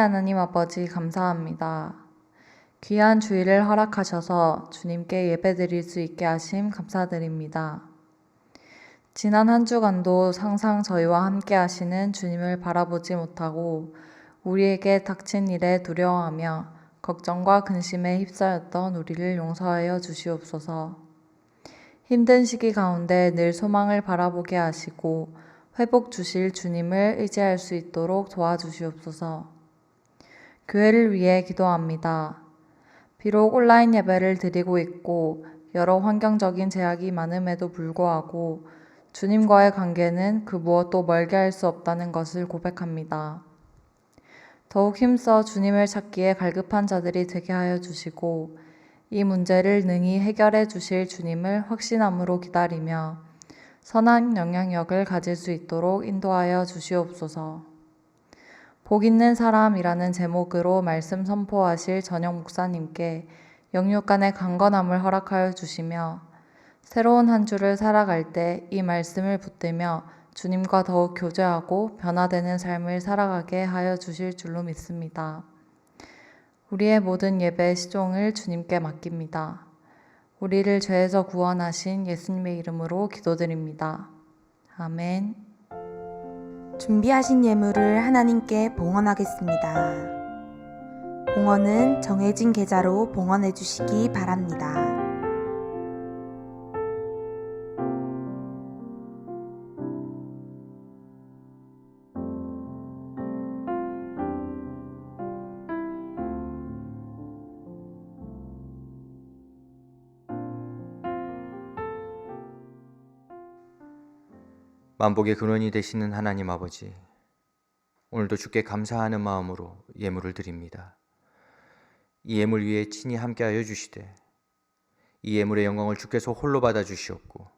하나님 아버지 감사합니다. 귀한 주일을 허락하셔서 주님께 예배드릴 수 있게 하심 감사드립니다. 지난 한 주간도 항상 저희와 함께 하시는 주님을 바라보지 못하고 우리에게 닥친 일에 두려워하며 걱정과 근심에 휩싸였던 우리를 용서하여 주시옵소서. 힘든 시기 가운데 늘 소망을 바라보게 하시고 회복 주실 주님을 의지할 수 있도록 도와주시옵소서. 교회를 위해 기도합니다. 비록 온라인 예배를 드리고 있고 여러 환경적인 제약이 많음에도 불구하고 주님과의 관계는 그 무엇도 멀게 할 수 없다는 것을 고백합니다. 더욱 힘써 주님을 찾기에 갈급한 자들이 되게 하여 주시고 이 문제를 능히 해결해 주실 주님을 확신함으로 기다리며 선한 영향력을 가질 수 있도록 인도하여 주시옵소서. 복 있는 사람이라는 제목으로 말씀 선포하실 전영 목사님께 영육간의 강건함을 허락하여 주시며 새로운 한 주를 살아갈 때 이 말씀을 붙들며 주님과 더욱 교제하고 변화되는 삶을 살아가게 하여 주실 줄로 믿습니다. 우리의 모든 예배 시종을 주님께 맡깁니다. 우리를 죄에서 구원하신 예수님의 이름으로 기도드립니다. 아멘. 준비하신 예물을 하나님께 봉헌하겠습니다. 봉헌은 정해진 계좌로 봉헌해 주시기 바랍니다. 만복의 근원이 되시는 하나님 아버지, 오늘도 주께 감사하는 마음으로 예물을 드립니다. 이 예물 위에 친히 함께하여 주시되, 이 예물의 영광을 주께서 홀로 받아 주시옵고,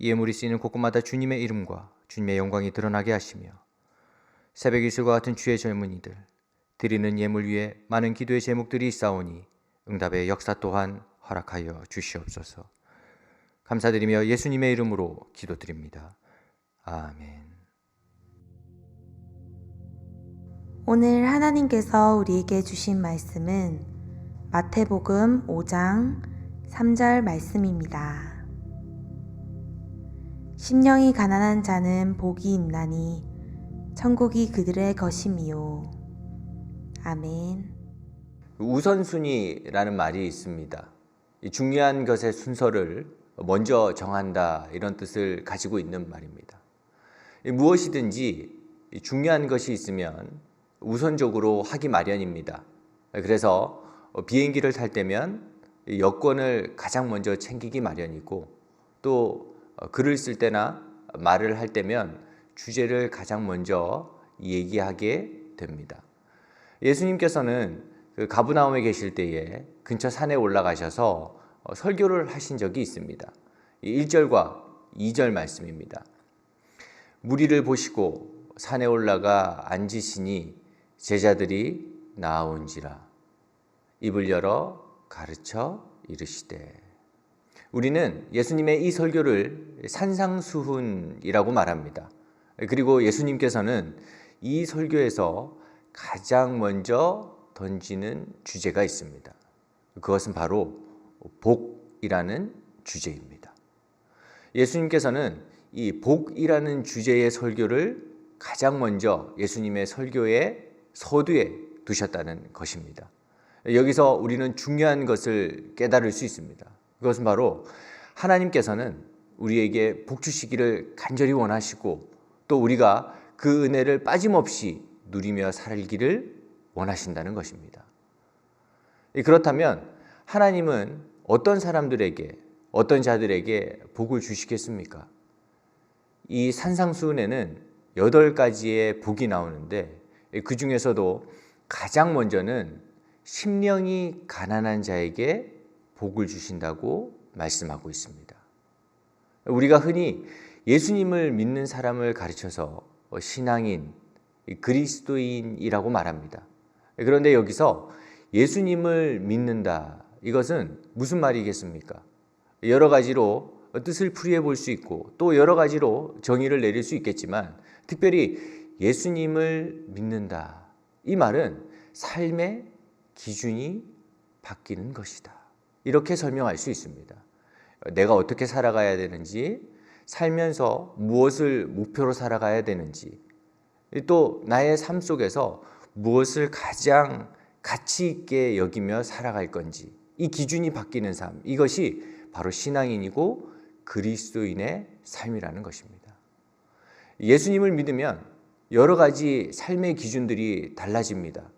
이 예물이 쓰이는 곳곳마다 주님의 이름과 주님의 영광이 드러나게 하시며, 새벽 이슬과 같은 주의 젊은이들, 드리는 예물 위에 많은 기도의 제목들이 있사오니 응답의 역사 또한 허락하여 주시옵소서. 감사드리며 예수님의 이름으로 기도드립니다. 아멘. 오늘 하나님께서 우리에게 주신 말씀은 마태복음 5장 3절 말씀입니다. 심령이 가난한 자는 복이 있나니 천국이 그들의 것임이요. 아멘. 우선순위라는 말이 있습니다. 이 중요한 것의 순서를 먼저 정한다 이런 뜻을 가지고 있는 말입니다. 이 무엇이든지 이 중요한 것이 있으면 우선적으로 하기 마련입니다. 그래서 비행기를 탈 때면 이 여권을 가장 먼저 챙기기 마련이고 또 글을 쓸 때나 말을 할 때면 주제를 가장 먼저 얘기하게 됩니다. 예수님께서는 그 가브나움에 계실 때에 근처 산에 올라가셔서 어, 설교를 하신 적이 있습니다. 1절과 2절 말씀입니다. 무리를 보시고 산에 올라가 앉으시니 제자들이 나온지라 입을 열어 가르쳐 이르시되 우리는 예수님의 이 설교를 산상수훈이라고 말합니다. 그리고 예수님께서는 이 설교에서 가장 먼저 던지는 주제가 있습니다. 그것은 바로 복이라는 주제입니다. 예수님께서는 이 복이라는 주제의 설교를 가장 먼저 예수님의 설교의 서두에 두셨다는 것입니다. 여기서 우리는 중요한 것을 깨달을 수 있습니다. 그것은 바로 하나님께서는 우리에게 복 주시기를 간절히 원하시고 또 우리가 그 은혜를 빠짐없이 누리며 살기를 원하신다는 것입니다. 그렇다면 하나님은 어떤 사람들에게 어떤 자들에게 복을 주시겠습니까? 이 산상수훈에는 여덟 가지의 복이 나오는데 그 중에서도 가장 먼저는 심령이 가난한 자에게 복을 주신다고 말씀하고 있습니다. 우리가 흔히 예수님을 믿는 사람을 가르쳐서 신앙인, 그리스도인이라고 말합니다. 그런데 여기서 예수님을 믿는다. 이것은 무슨 말이겠습니까? 여러 가지로 뜻을 풀이해 볼 수 있고 또 여러 가지로 정의를 내릴 수 있겠지만 특별히 예수님을 믿는다. 이 말은 삶의 기준이 바뀌는 것이다. 이렇게 설명할 수 있습니다. 내가 어떻게 살아가야 되는지, 살면서 무엇을 목표로 살아가야 되는지, 또 나의 삶 속에서 무엇을 가장 가치 있게 여기며 살아갈 건지, 이 기준이 바뀌는 삶, 이것이 바로 신앙인이고 그리스도인의 삶이라는 것입니다. 예수님을 믿으면 여러 가지 삶의 기준들이 달라집니다.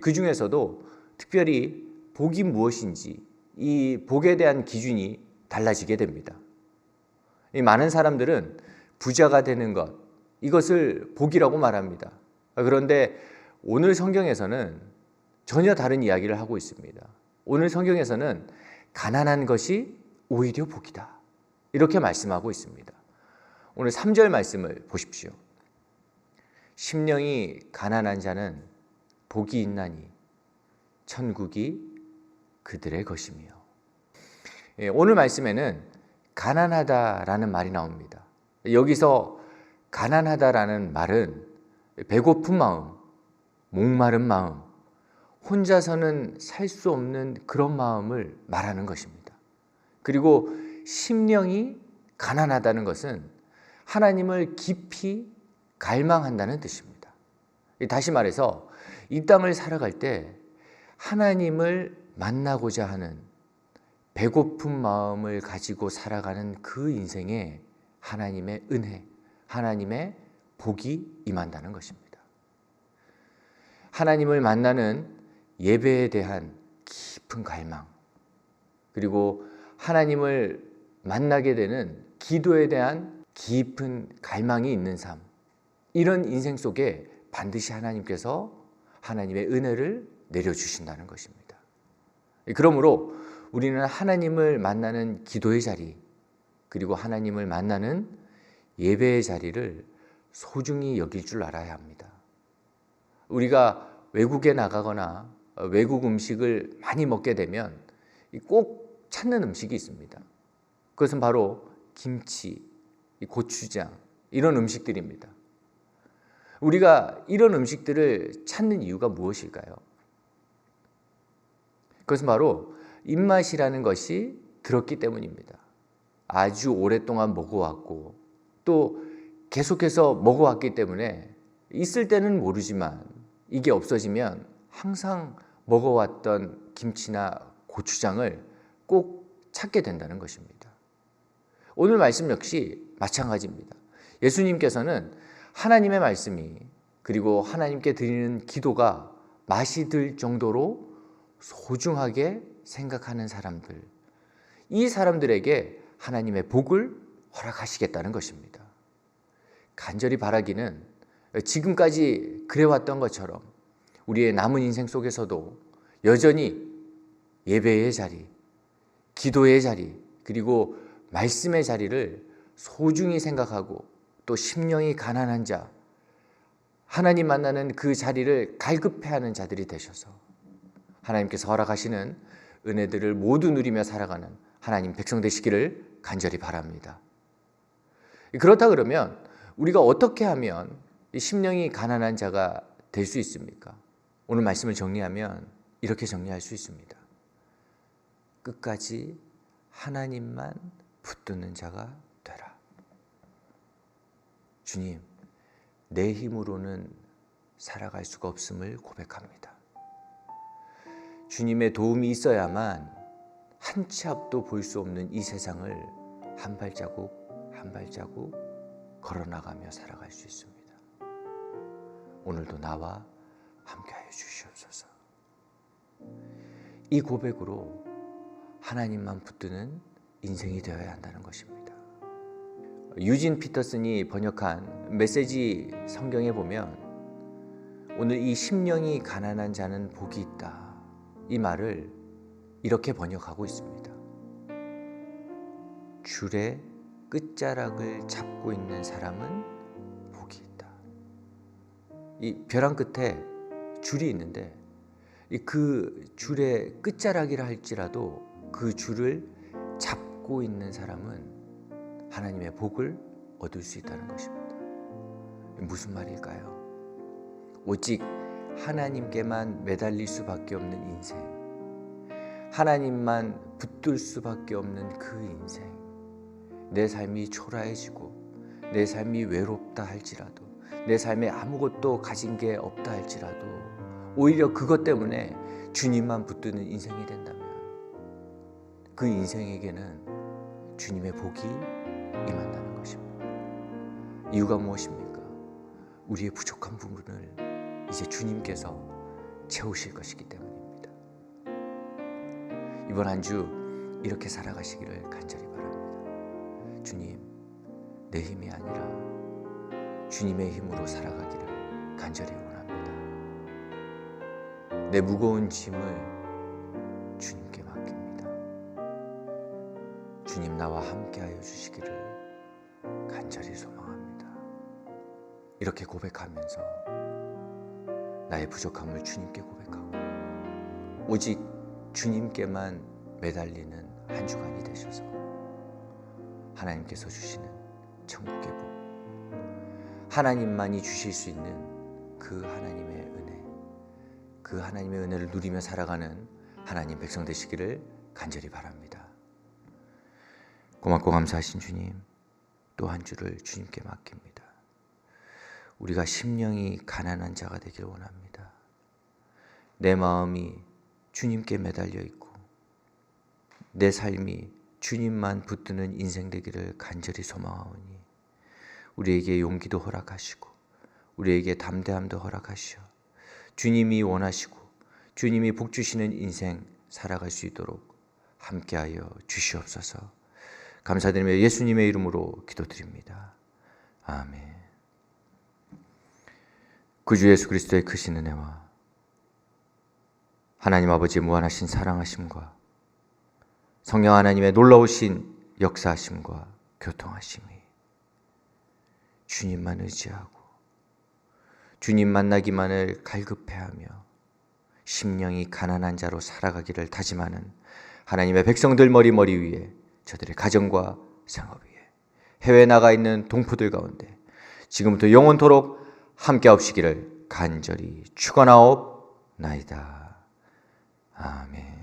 그 중에서도 특별히 복이 무엇인지 이 복에 대한 기준이 달라지게 됩니다. 이 많은 사람들은 부자가 되는 것, 이것을 복이라고 말합니다. 그런데 오늘 성경에서는 전혀 다른 이야기를 하고 있습니다. 오늘 성경에서는 가난한 것이 오히려 복이다. 이렇게 말씀하고 있습니다. 오늘 3절 말씀을 보십시오. 심령이 가난한 자는 복이 있나니 천국이 그들의 것이며. 예, 오늘 말씀에는 가난하다라는 말이 나옵니다. 여기서 가난하다라는 말은 배고픈 마음, 목마른 마음, 혼자서는 살 수 없는 그런 마음을 말하는 것입니다. 그리고 심령이 가난하다는 것은 하나님을 깊이 갈망한다는 뜻입니다. 다시 말해서 이 땅을 살아갈 때 하나님을 만나고자 하는 배고픈 마음을 가지고 살아가는 그 인생에 하나님의 은혜, 하나님의 복이 임한다는 것입니다. 하나님을 만나는 예배에 대한 깊은 갈망, 그리고 하나님을 만나게 되는 기도에 대한 깊은 갈망이 있는 삶, 이런 인생 속에 반드시 하나님께서 하나님의 은혜를 내려주신다는 것입니다. 그러므로 우리는 하나님을 만나는 기도의 자리, 그리고 하나님을 만나는 예배의 자리를 소중히 여길 줄 알아야 합니다. 우리가 외국에 나가거나 외국 음식을 많이 먹게 되면 꼭 찾는 음식이 있습니다. 그것은 바로 김치, 고추장, 이런 음식들입니다. 우리가 이런 음식들을 찾는 이유가 무엇일까요? 그것은 바로 입맛이라는 것이 들었기 때문입니다. 아주 오랫동안 먹어왔고 또 계속해서 먹어왔기 때문에 있을 때는 모르지만 이게 없어지면 항상 먹어왔던 김치나 고추장을 꼭 찾게 된다는 것입니다. 오늘 말씀 역시 마찬가지입니다. 예수님께서는 하나님의 말씀이 그리고 하나님께 드리는 기도가 맛이 들 정도로 소중하게 생각하는 사람들, 이 사람들에게 하나님의 복을 허락하시겠다는 것입니다. 간절히 바라기는 지금까지 그래왔던 것처럼 우리의 남은 인생 속에서도 여전히 예배의 자리, 기도의 자리, 그리고 말씀의 자리를 소중히 생각하고 또 심령이 가난한 자, 하나님 만나는 그 자리를 갈급해하는 자들이 되셔서 하나님께서 허락하시는 은혜들을 모두 누리며 살아가는 하나님 백성 되시기를 간절히 바랍니다. 그렇다 그러면 우리가 어떻게 하면 심령이 가난한 자가 될 수 있습니까? 오늘 말씀을 정리하면 이렇게 정리할 수 있습니다. 끝까지 하나님만 붙드는 자가 되라. 주님, 내 힘으로는 살아갈 수가 없음을 고백합니다. 주님의 도움이 있어야만 한 치 앞도 볼 수 없는 이 세상을 한 발자국 한 발자국 걸어나가며 살아갈 수 있습니다. 오늘도 나와 함께하여 주시옵소서. 이 고백으로 하나님만 붙드는 인생이 되어야 한다는 것입니다. 유진 피터슨이 번역한 메시지 성경에 보면 오늘 이 심령이 가난한 자는 복이 있다. 이 말을 이렇게 번역하고 있습니다. 줄의 끝자락을 잡고 있는 사람은 복이 있다. 이 벼랑 끝에 줄이 있는데 그 줄의 끝자락이라 할지라도 그 줄을 잡고 있는 사람은 하나님의 복을 얻을 수 있다는 것입니다. 무슨 말일까요? 오직 하나님께만 매달릴 수밖에 없는 인생. 하나님만 붙들 수밖에 없는 그 인생. 내 삶이 초라해지고 내 삶이 외롭다 할지라도 내 삶에 아무것도 가진 게 없다 할지라도 오히려 그것 때문에 주님만 붙드는 인생이 된다면 그 인생에게는 주님의 복이 임한다는 것입니다. 이유가 무엇입니까? 우리의 부족한 부분을 이제 주님께서 채우실 것이기 때문입니다. 이번 한 주 이렇게 살아가시기를 간절히 바랍니다. 주님, 내 힘이 아니라 주님의 힘으로 살아가기를 간절히 원합니다. 내 무거운 짐을 주님께. 주님 나와 함께하여 주시기를 간절히 소망합니다. 이렇게 고백하면서 나의 부족함을 주님께 고백하고 오직 주님께만 매달리는 한 주간이 되셔서 하나님께서 주시는 천국의 복 하나님만이 주실 수 있는 그 하나님의 은혜 그 하나님의 은혜를 누리며 살아가는 하나님 백성 되시기를 간절히 바랍니다. 고맙고 감사하신 주님 또 한 주를 주님께 맡깁니다. 우리가 심령이 가난한 자가 되길 원합니다. 내 마음이 주님께 매달려 있고 내 삶이 주님만 붙드는 인생 되기를 간절히 소망하오니 우리에게 용기도 허락하시고 우리에게 담대함도 허락하시어 주님이 원하시고 주님이 복 주시는 인생 살아갈 수 있도록 함께하여 주시옵소서. 감사드리며 예수님의 이름으로 기도드립니다. 아멘. 구주 예수 그리스도의 크신 은혜와 하나님 아버지의 무한하신 사랑하심과 성령 하나님의 놀라우신 역사하심과 교통하심이 주님만 의지하고 주님 만나기만을 갈급해하며 심령이 가난한 자로 살아가기를 다짐하는 하나님의 백성들 머리머리 위에 저들의 가정과 생업 위에 해외 나가 있는 동포들 가운데 지금부터 영원토록 함께 하시기를 간절히 축원하옵나이다. 아멘.